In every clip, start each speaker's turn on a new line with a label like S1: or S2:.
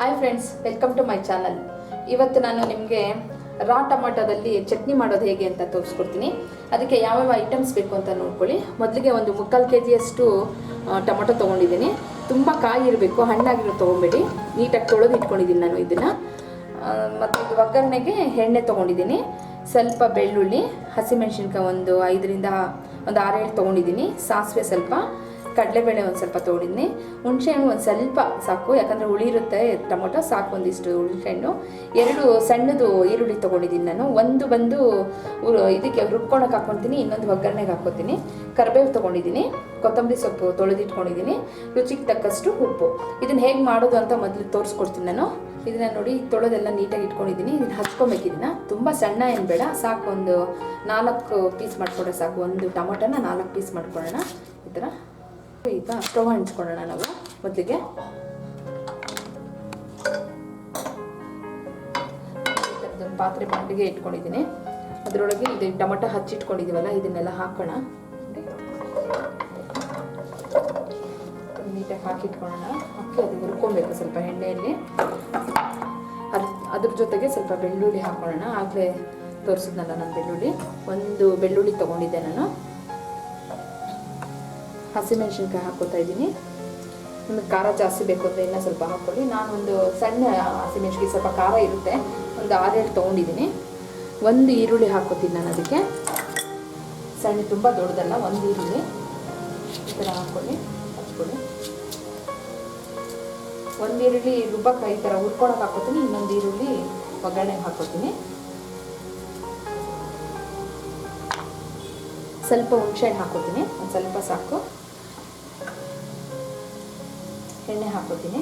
S1: Hi friends welcome to my channel ಇವತ್ತು ನಾನು ನಿಮಗೆ ರಾ ಟೊಮಾಟೋದಲ್ಲಿ ಚಟ್ನಿ ಮಾಡೋದು ಹೇಗೆ ಅಂತ ತೋರಿಸ್ಕೊಡ್ತೀನಿ. ಅದಕ್ಕೆ ಯಾವ್ಯಾವ ಐಟಮ್ಸ್ ಬೇಕು ಅಂತ ನೋಡ್ಕೊಳ್ಳಿ. ಮೊದಲಿಗೆ ಒಂದು ಮುಕ್ಕಾಲು ಕೆ ಜಿಯಷ್ಟು ಟೊಮೊಟೊ ತೊಗೊಂಡಿದ್ದೀನಿ. ತುಂಬ ಕಾಯಿ ಇರಬೇಕು, ಹಣ್ಣಾಗಿರೋ ತೊಗೊಬೇಡಿ. ನೀಟಾಗಿ ತೊಳೆದು ಇಟ್ಕೊಂಡಿದ್ದೀನಿ ನಾನು ಇದನ್ನು. ಮತ್ತು ಒಗ್ಗರಣೆಗೆ ಎಣ್ಣೆ ತೊಗೊಂಡಿದ್ದೀನಿ. ಸ್ವಲ್ಪ ಬೆಳ್ಳುಳ್ಳಿ, ಹಸಿಮೆಣಸಿನ್ಕಾಯಿ ಒಂದು ಐದರಿಂದ, ಒಂದು ಆರೇಳು ತೊಗೊಂಡಿದ್ದೀನಿ. ಸಾಸಿವೆ ಸ್ವಲ್ಪ. ಕಡಲೆಬೇಳೆ ಒಂದು ಸ್ವಲ್ಪ ತೊಗೊಂಡಿದ್ದೀನಿ ಹುಣಸೆಹಣ್ಣು ಒಂದು ಸ್ವಲ್ಪ ಸಾಕು, ಯಾಕಂದರೆ ಇರುತ್ತೆ, ಟೊಮೊಟೊ ಸಾಕು ಒಂದಿಷ್ಟು ಹುಣಸೆಹಣ್ಣು. ಎರಡು ಸಣ್ಣದು ಈರುಳ್ಳಿ ತೊಗೊಂಡಿದ್ದೀನಿ ನಾನು. ಒಂದು ಬಂದು ಇದಕ್ಕೆ ರುಬ್ಕೊಳಕ್ಕೆ ಹಾಕ್ಕೊತೀನಿ ಇನ್ನೊಂದು ಒಗ್ಗರಣೆಗೆ ಹಾಕ್ಕೊತೀನಿ ಕರಿಬೇವು ತೊಗೊಂಡಿದ್ದೀನಿ, ಕೊತ್ತಂಬರಿ ಸೊಪ್ಪು ತೊಳೆದಿಟ್ಕೊಂಡಿದ್ದೀನಿ, ರುಚಿಗೆ ತಕ್ಕಷ್ಟು ಉಪ್ಪು. ಇದನ್ನು ಹೇಗೆ ಮಾಡೋದು ಅಂತ ಮೊದಲು ತೋರಿಸ್ಕೊಡ್ತೀನಿ ನಾನು. ಇದನ್ನು ನೋಡಿ, ತೊಳೆದೆಲ್ಲ ನೀಟಾಗಿ ಇಟ್ಕೊಂಡಿದ್ದೀನಿ. ಇದನ್ನು ಹಚ್ಕೊಬೇಕು ತುಂಬ ಸಣ್ಣ ಏನು ಬೇಡ, ಸಾಕು ಒಂದು ನಾಲ್ಕು ಪೀಸ್ ಮಾಡಿಕೊಡೋ ಸಾಕು. ಒಂದು ಟೊಮೊಟೊನ ನಾಲ್ಕು ಪೀಸ್ ಮಾಡ್ಕೊಳ್ಳೋಣ. ಈ ಥರ. ಈಗ ಸ್ಟವ್ ಹಂಚ್ಕೊಳ್ಳೋಣ ನಾವು ಮೊದಲಿಗೆ. ಪಾತ್ರೆ ಬಾಂಡಿಗೆ ಇಟ್ಕೊಂಡಿದ್ದೀನಿ. ಅದರೊಳಗೆ ಇದು ಟೊಮೊಟೊ ಹಚ್ಚಿಟ್ಕೊಂಡಿದ್ದೀವಲ್ಲ ಇದನ್ನೆಲ್ಲ ಹಾಕೋಣ. ನೀಟಾಗಿ ಹಾಕಿಟ್ಕೊಳ್ಳೋಣ. ಹಾಕಿ ಅದು ಹುರ್ಕೊಬೇಕು ಸ್ವಲ್ಪ ಎಣ್ಣೆಯಲ್ಲಿ. ಅದ್ರ ಅದ್ರ ಜೊತೆಗೆ ಸ್ವಲ್ಪ ಬೆಳ್ಳುಳ್ಳಿ ಹಾಕೊಳ್ಳೋಣ. ಆಗಲೇ ತೋರಿಸಿದ್ನಲ್ಲ ನಾನು ಬೆಳ್ಳುಳ್ಳಿ. ಒಂದು ಬೆಳ್ಳುಳ್ಳಿ ತೊಗೊಂಡಿದ್ದೆ ನಾನು. ಹಸಿಮೆಣಸಿನ್ಕಾಯಿ ಹಾಕೋತಾ ಇದ್ದೀನಿ. ನಿಮಗೆ ಖಾರ ಜಾಸ್ತಿ ಬೇಕು ಅಂದರೆ ಇನ್ನೂ ಸ್ವಲ್ಪ ಹಾಕ್ಕೊಳ್ಳಿ. ನಾನೊಂದು ಸಣ್ಣ ಹಸಿಮೆಣಸಿನ್ಕಾಯಿ ಸ್ವಲ್ಪ ಖಾರ ಇರುತ್ತೆ. ಒಂದು ಆರೇಳು ತೊಗೊಂಡಿದ್ದೀನಿ. ಒಂದು ಈರುಳ್ಳಿ ಹಾಕೋತೀನಿ ನಾನು ಅದಕ್ಕೆ. ಸಣ್ಣ ತುಂಬ ದೊಡ್ಡದಲ್ಲ, ಒಂದು ಈರುಳ್ಳಿ. ಈ ಥರ ಹಾಕ್ಕೊಳ್ಳಿ ಹಚ್ಕೊಳ್ಳಿ ಒಂದು ಈರುಳ್ಳಿ ರುಬ್ಬಕ್ಕೆ ಈ ಥರ ಹುರ್ಕೊಳಕ್ಕೆ ಹಾಕೋತೀನಿ ಇನ್ನೊಂದು ಈರುಳ್ಳಿ ಒಗ್ಗರಣೆಗೆ ಹಾಕೋತೀನಿ ಸ್ವಲ್ಪ ಹುಣಸೆಹಣ್ಣು ಹಾಕೋತೀನಿ ಒಂದು ಸ್ವಲ್ಪ ಸಾಕು. ಎಣ್ಣೆ ಹಾಕೋತೀನಿ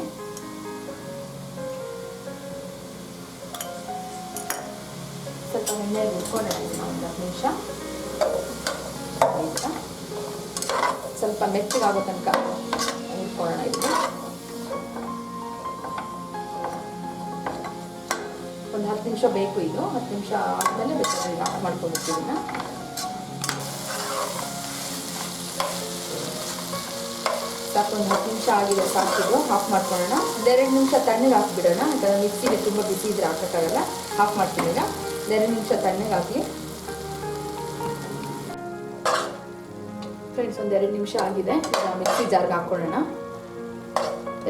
S1: ಸ್ವಲ್ಪ ಎಣ್ಣೆ ಇದನ್ನ ಒಂದು ಹತ್ತು ನಿಮಿಷ. ಸ್ವಲ್ಪ ಮೆಚ್ಚಿಗಾಗೋ ತನಕ ಇಟ್ಕೊಳ್ಳೋಣ ಇದನ್ನು ಒಂದು ಹತ್ತು ನಿಮಿಷ ಬೇಕು ಇದು. ಹತ್ತು ನಿಮಿಷ ಆದಮೇಲೆ ಬೇಕಾದ್ರೆ ಆಫ್ ಮಾಡ್ಕೊಬೇಕು ಇದನ್ನ ಸಾಕು ಒಂದು ಹತ್ತು ನಿಮಿಷ ಆಗಿದೆ ಸಾಕಿದು ಆಫ್ ಮಾಡ್ಕೊಳ್ಳೋಣ. ಎರಡು ನಿಮಿಷ ತಣ್ಣಗೆ ಹಾಕ್ಬಿಡೋಣ. ಯಾಕಂದ್ರೆ ಮಿಕ್ಸಿಗೆ ತುಂಬ ಬಿಸಿ ಇದ್ರೆ ಹಾಕೋಕ್ಕಾಗಲ್ಲ ಆಫ್ ಮಾಡ್ತೀನಿ ಎರಡು ನಿಮಿಷ ತಣ್ಣಗೆ ಹಾಕಿ. ಫ್ರೆಂಡ್ಸ್ ಒಂದೆರಡು ನಿಮಿಷ ಆಗಿದೆ. ಮಿಕ್ಸಿ ಜಾರ್ಗೆ ಹಾಕ್ಕೊಳ್ಳೋಣ.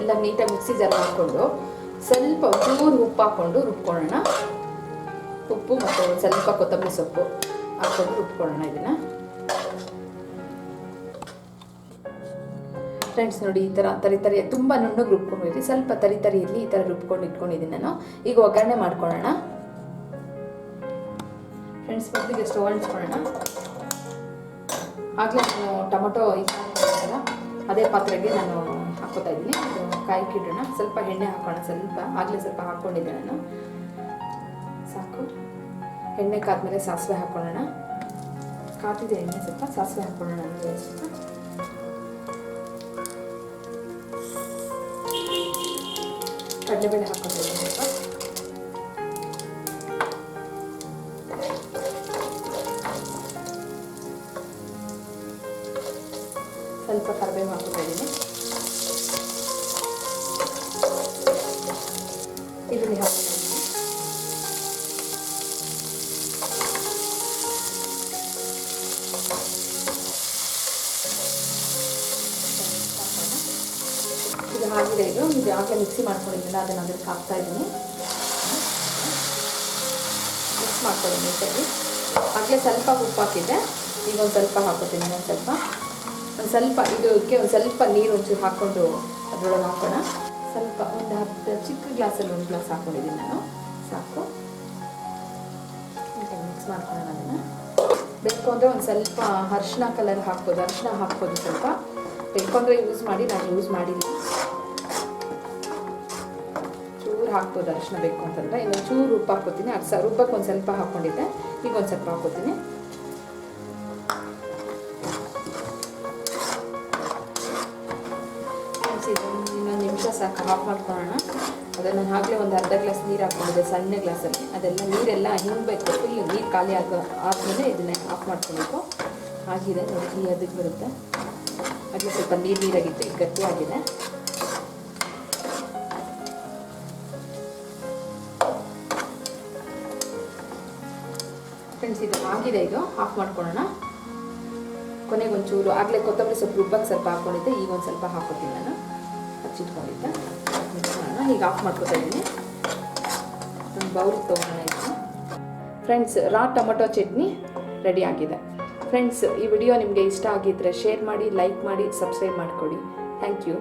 S1: ಎಲ್ಲ ನೀಟಾಗಿ ಮಿಕ್ಸಿ ಜಾರ್ಗೆ ಹಾಕ್ಕೊಂಡು ಸ್ವಲ್ಪ ಚೂರು ಉಪ್ಪು ಹಾಕ್ಕೊಂಡು ರುಬ್ಕೊಳ್ಳೋಣ. ಉಪ್ಪು ಮತ್ತು ಸ್ವಲ್ಪ ಕೊತ್ತಂಬರಿ ಸೊಪ್ಪು ಹಾಕ್ಕೊಂಡು ರುಬ್ಕೊಳ್ಳೋಣ ಇದನ್ನು. ಫ್ರೆಂಡ್ಸ್ ನೋಡಿ ಈ ಥರ ತರಿ ತರಿ, ತುಂಬ ನುಣ್ಣಗೆ ರುಬ್ಕೊಂಡಿರಿ ಸ್ವಲ್ಪ ತರಿ ತರಿ ಇರಲಿ, ಈ ಥರ ರುಬ್ಕೊಂಡು ಇಟ್ಕೊಂಡಿದ್ದೀನಿ ನಾನು. ಈಗ ಒಗ್ಗರಣೆ ಮಾಡ್ಕೊಳ್ಳೋಣ. ಫ್ರೆಂಡ್ಸ್ ಮೊದಲಿಗೆ ಸ್ಟವ್ ಅಂಟಿಸ್ಕೊಳ್ಳೋಣ ಆಗಲೇ ನಾನು ಟೊಮೊಟೊ ಇಲ್ಲ ಅದೇ ಪಾತ್ರೆಗೆ ನಾನು ಹಾಕೋತಾ ಇದ್ದೀನಿ. ಇದು ಕಾಯಿ ಕಿಡೋಣ. ಸ್ವಲ್ಪ ಎಣ್ಣೆ ಹಾಕೋಣ, ಸ್ವಲ್ಪ. ಆಗಲೇ ಸ್ವಲ್ಪ ಹಾಕ್ಕೊಂಡಿದ್ದೆ ನಾನು. ಸಾಕು. ಎಣ್ಣೆ ಕಾದ್ಮೇಲೆ ಸಾಸಿವೆ ಹಾಕೊಳ್ಳೋಣ. ಕಾದಿದೆ ಎಣ್ಣೆ ಸ್ವಲ್ಪ ಸಾಸಿವೆ ಹಾಕೊಳ್ಳೋಣ. ಸ್ವಲ್ಪ. ಕಡಲೆಬೇಳೆ ಹಾಕೊಂಡಿದ್ದೀನಿ ಸ್ವಲ್ಪ ಸ್ವಲ್ಪ ಕರಿಬೇವು ಹಾಕ್ತಾ ಇದ್ದೀನಿ ಈರುಳ್ಳಿ ಹಾಕ್ತಾ ಆಗಿದೆ ಇದು. ಇದು ಯಾಕೆ ಮಿಕ್ಸಿ ಮಾಡ್ಕೊಂಡಿದ್ದೀನಿ ಅದನ್ನು ಅದಕ್ಕೆ ಹಾಕ್ತಾ ಇದ್ದೀನಿ. ಮಿಕ್ಸ್ ಮಾಡ್ಕೊಳ್ಳಿ ನೀಟಾಗಿ. ಆಗಲೇ ಸ್ವಲ್ಪ ಉಪ್ಪು ಹಾಕಿದ್ದೆ ಈಗ ಒಂದು ಸ್ವಲ್ಪ ಹಾಕೋತೀನಿ ಒಂದು ಸ್ವಲ್ಪ. ಒಂದು ಸ್ವಲ್ಪ ಇದಕ್ಕೆ ಒಂದು ಸ್ವಲ್ಪ ನೀರು ಒಂಚೂರು ಹಾಕ್ಕೊಂಡು ಅದರೊಳಗೆ ಹಾಕೋಣ. ಸ್ವಲ್ಪ ಒಂದು ಹತ್ತು ಚಿಕ್ಕ ಗ್ಲಾಸಲ್ಲಿ ಒಂದು ಗ್ಲಾಸ್ ಹಾಕ್ಕೊಂಡಿದ್ದೀನಿ ನಾನು. ಸಾಕು. ಮಿಕ್ಸ್ ಮಾಡ್ಕೊಳ್ಳೋಣ ಅದನ್ನು. ಬೇಕು ಅಂದರೆ ಒಂದು ಸ್ವಲ್ಪ ಅರಿಶಿನ ಕಲರ್ ಹಾಕ್ಬೋದು. ಅರಿಶಿನ ಹಾಕ್ಬೋದು ಸ್ವಲ್ಪ. ಬೇಕು ಅಂದರೆ ಯೂಸ್ ಮಾಡಿ, ನಾನು ಯೂಸ್ ಚೂರು ಹಾಕ್ಬೋದು ಅರಿಶಿನ ಬೇಕು ಅಂತಂದರೆ. ಇನ್ನೊಂದು ಚೂರು ಉಪ್ಪು ಹಾಕ್ಕೋತೀನಿ ಅದು ಸಾವಿರ ರುಬ್ಬಕ್ಕೆ ಒಂದು ಸ್ವಲ್ಪ ಹಾಕ್ಕೊಂಡಿದ್ದೆ. ಈಗ ಒಂದು ಸ್ವಲ್ಪ ಹಾಕ್ಕೋತೀನಿ ಇನ್ನೊಂದು ನಿಮಿಷ ಸಾಕು ಆಫ್ ಮಾಡ್ಕೊಳ್ಳೋಣ ಅದನ್ನು ನಾನು ಆಗಲೇ ಒಂದು ಅರ್ಧ ಗ್ಲಾಸ್ ನೀರು ಹಾಕ್ಕೊಂಡಿದ್ದೆ, ಸಣ್ಣ ಗ್ಲಾಸಲ್ಲಿ. ಅದೆಲ್ಲ ನೀರೆಲ್ಲ ಹಿಂಗಬೇಕು. ಫುಲ್ ನೀರು ಖಾಲಿ ಆಗ, ಆದಮೇಲೆ ಇದನ್ನೇ ಆಫ್ ಮಾಡ್ಕೊಬೇಕು. ಆಗಿದೆ ನೋಡಿ ಅದಕ್ಕೆ ಬರುತ್ತೆ. ಅದಕ್ಕೆ ಸ್ವಲ್ಪ ನೀರು ನೀರಾಗಿತ್ತು, ಈಗ ಗಟ್ಟಿಯಾಗಿದೆ. ಫ್ರೆಂಡ್ಸ್ ಇದು, ಆಗಿದೆ ಇದು. ಆಫ್ ಮಾಡ್ಕೊಳ್ಳೋಣ. ಕೊನೆಗೆ ಒಂಚೂರು, ಆಗಲೇ ಕೊತ್ತಂಬರಿ ಸೊಪ್ಪು ರುಬ್ಬಕ್ಕೆ ಸ್ವಲ್ಪ ಹಾಕ್ಕೊಂಡಿದ್ದೆ. ಈಗ ಒಂದು ಸ್ವಲ್ಪ ಹಾಕೋತೀನಿ ನಾನು. ಹಚ್ಚಿಟ್ಕೊಂಡಿದ್ದೆ. ಈಗ ಆಫ್ ಮಾಡ್ಕೊತಾ ಇದ್ದೀನಿ ಒಂದು bowl ತೊಗೊಳೋಣ friends raw tomato chutney ready ಆಗಿದೆ. ಫ್ರೆಂಡ್ಸ್ ಈ ವಿಡಿಯೋ ನಿಮಗೆ ಇಷ್ಟ ಆಗಿದ್ದರೆ ಶೇರ್ ಮಾಡಿ ಲೈಕ್ ಮಾಡಿ ಸಬ್ಸ್ಕ್ರೈಬ್ ಮಾಡಿಕೊಡಿ. Thank you